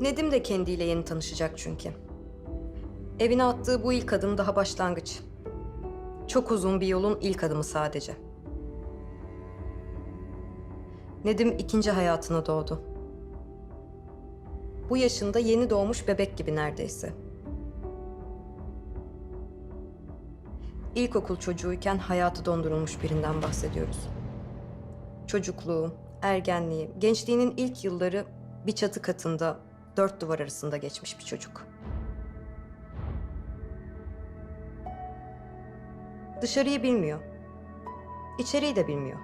Nedim de kendiyle yeni tanışacak çünkü. Evine attığı bu ilk adım daha başlangıç. Çok uzun bir yolun ilk adımı sadece. Nedim ikinci hayatına doğdu. Bu yaşında yeni doğmuş bebek gibi neredeyse. İlkokul çocuğuyken hayatı dondurulmuş birinden bahsediyoruz. Çocukluğu, ergenliği, gençliğinin ilk yılları bir çatı katında, dört duvar arasında geçmiş bir çocuk. Dışarıyı bilmiyor. İçeriği de bilmiyor.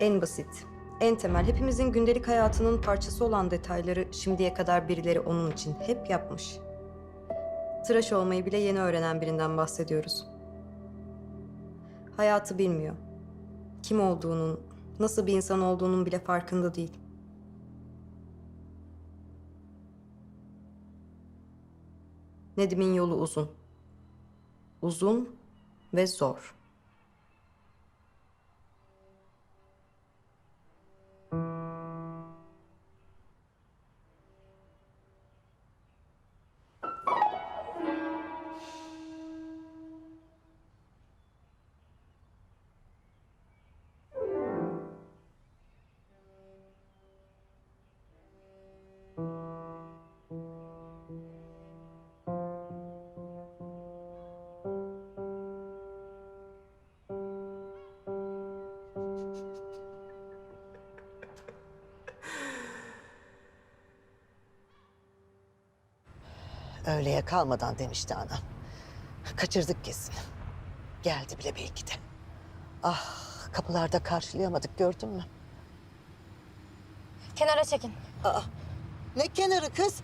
En basit, en temel, hepimizin gündelik hayatının parçası olan detayları şimdiye kadar birileri onun için hep yapmış. Tıraş olmayı bile yeni öğrenen birinden bahsediyoruz. Hayatı bilmiyor. Kim olduğunun, nasıl bir insan olduğunun bile farkında değil. Nedim'in yolu uzun. Uzun ve zor. Öğleye kalmadan demişti anam. Kaçırdık kesin. Geldi bile belki de. Ah kapılarda karşılayamadık gördün mü? Kenara çekin. Ne kenarı kız?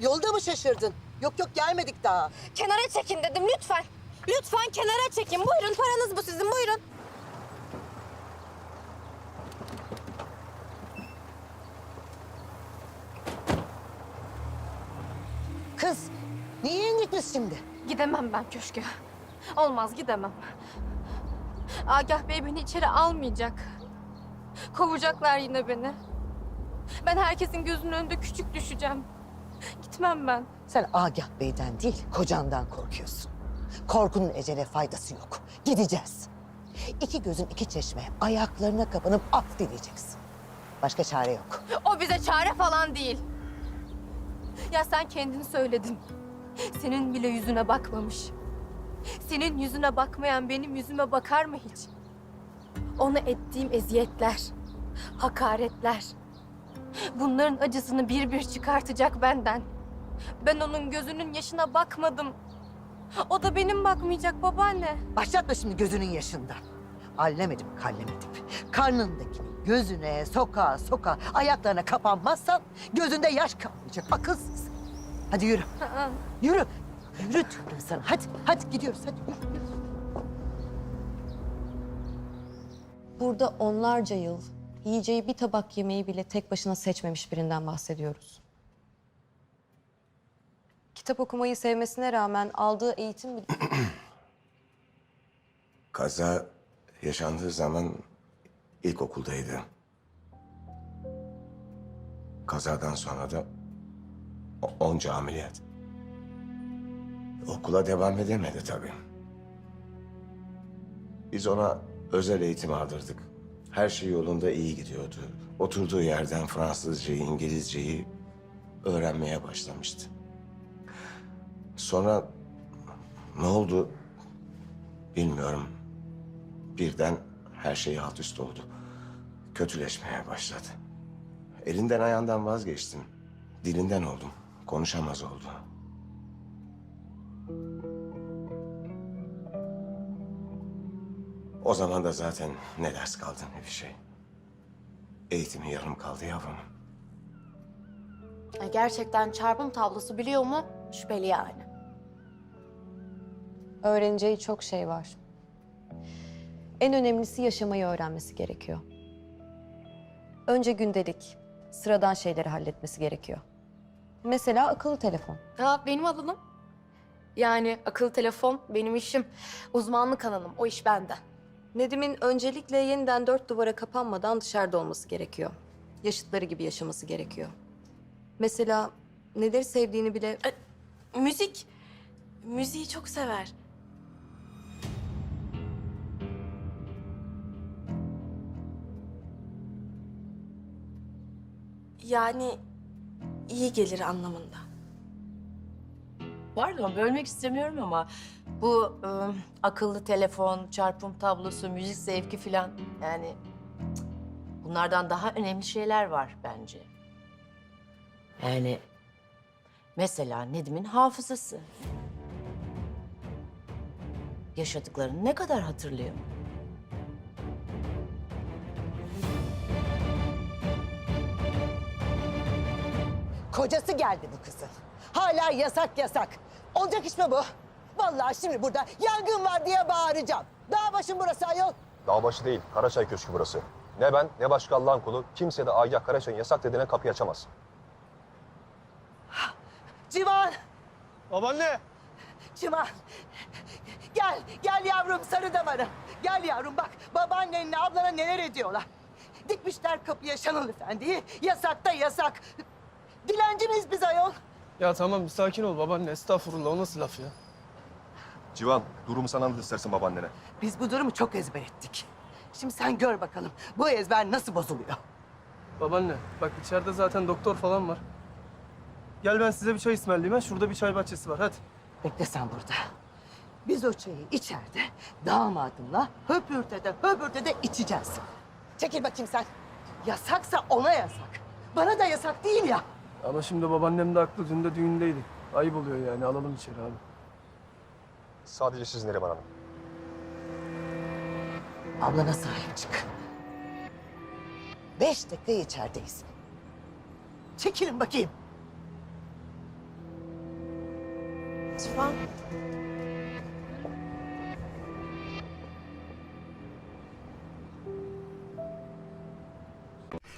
Yolda mı şaşırdın? Yok yok gelmedik daha. Kenara çekin dedim lütfen. Lütfen kenara çekin. Buyurun paranız bu sizin buyurun. Kız niye indik biz şimdi? Gidemem ben köşke. Olmaz gidemem. Agah Bey beni içeri almayacak. Kovacaklar yine beni. Ben herkesin gözünün önünde küçük düşeceğim. Gitmem ben. Sen Agah Bey'den değil kocandan korkuyorsun. Korkunun ecele faydası yok. Gideceğiz. İki gözün iki çeşme ayaklarına kapanıp af dileyeceksin. Başka çare yok. O bize çare falan değil. Ya sen kendin söyledin. Senin bile yüzüne bakmamış. Senin yüzüne bakmayan benim yüzüme bakar mı hiç? Ona ettiğim eziyetler, hakaretler. Bunların acısını bir bir çıkartacak benden. Ben onun gözünün yaşına bakmadım. O da benim bakmayacak babaanne. Başlatma şimdi gözünün yaşından. Allemedim kallemedim. Karnındakini gözüne soka soka ayaklarına kapanmazsan gözünde yaş kalmayacak akılsız. Hadi yürü. Aa, Yürü. Yürü diyorum sana. Hadi, hadi gidiyoruz. Hadi yürü. yürü. Burada onlarca yıl yiyeceği bir tabak yemeği bile tek başına seçmemiş birinden bahsediyoruz. Kitap okumayı sevmesine rağmen aldığı eğitim bile... Kaza yaşandığı zaman ilkokuldaydı. Kazadan sonra da onca ameliyat. Okula devam edemedi tabii. Biz ona özel eğitim aldırdık. Her şey yolunda iyi gidiyordu. Oturduğu yerden Fransızcayı, İngilizceyi öğrenmeye başlamıştı. Sonra ne oldu bilmiyorum. Birden her şey alt üst oldu. Kötüleşmeye başladı. Elinden ayağından vazgeçtim. Dilinden oldum. Konuşamaz oldu. O zaman da zaten ne ders kaldı ne bir şey. Eğitimi yarım kaldı yavrum. Gerçekten çarpım tablosu biliyor mu? Şüpheli yani. Öğreneceği çok şey var. En önemlisi yaşamayı öğrenmesi gerekiyor. Önce gündelik, sıradan şeyleri halletmesi gerekiyor. Mesela akıllı telefon. Ha benim alanım. Yani akıllı telefon benim işim. Uzmanlık alanım. O iş bende. Nedim'in öncelikle yeniden dört duvara kapanmadan dışarıda olması gerekiyor. yaşıtları gibi yaşaması gerekiyor. Mesela neleri sevdiğini bile Müzik. Müziği çok sever. Yani iyi gelir anlamında. Pardon bölmek istemiyorum ama bu ıı, akıllı telefon, çarpım tablosu, müzik zevki filan yani bunlardan daha önemli şeyler var bence. Yani mesela Nedim'in hafızası. Yaşadıklarını ne kadar hatırlıyor? Kocası geldi bu kızın. Hala yasak yasak. Olacak iş mi bu? Vallahi şimdi burada yangın var diye bağıracağım. Dağ başım burası ayol. Dağbaşı değil, Karaçay Köşkü burası. Ne ben ne başka Allah'ın kulu kimse de Agah Karaçay'ın yasak dediğine kapıyı açamaz. Civan, Babaanne! Civan. Gel, gel yavrum sarı damarım. Gel yavrum bak babaannenle ablana neler ediyorlar. Dikmişler kapıya Şenol Efendi'yi. Yasak da yasak. Dilenci miyiz biz ayol? Ya tamam bir sakin ol babaanne. Estağfurullah o nasıl laf ya? Civan, durumu sana anlat istersin babaannene. Biz bu durumu çok ezber ettik. Şimdi sen gör bakalım bu ezber nasıl bozuluyor. Babaanne bak içeride zaten doktor falan var. Gel ben size bir çay ısmarlayayım ha. Şurada bir çay bahçesi var hadi. Bekle sen burada. Biz o çayı içeride damadımla höpürtede höpürtede içeceğiz. Çekil bakayım sen. Yasaksa ona yasak. Bana da yasak değil ya. Ama şimdi babaannem de haklı. Dün de düğündeydi. Ayıp oluyor yani. Alalım içeri abi. Sadece siz Neriman Hanım. Ablana sahip çık. Beş dakika içerideyiz. Çekilin bakayım. Civan.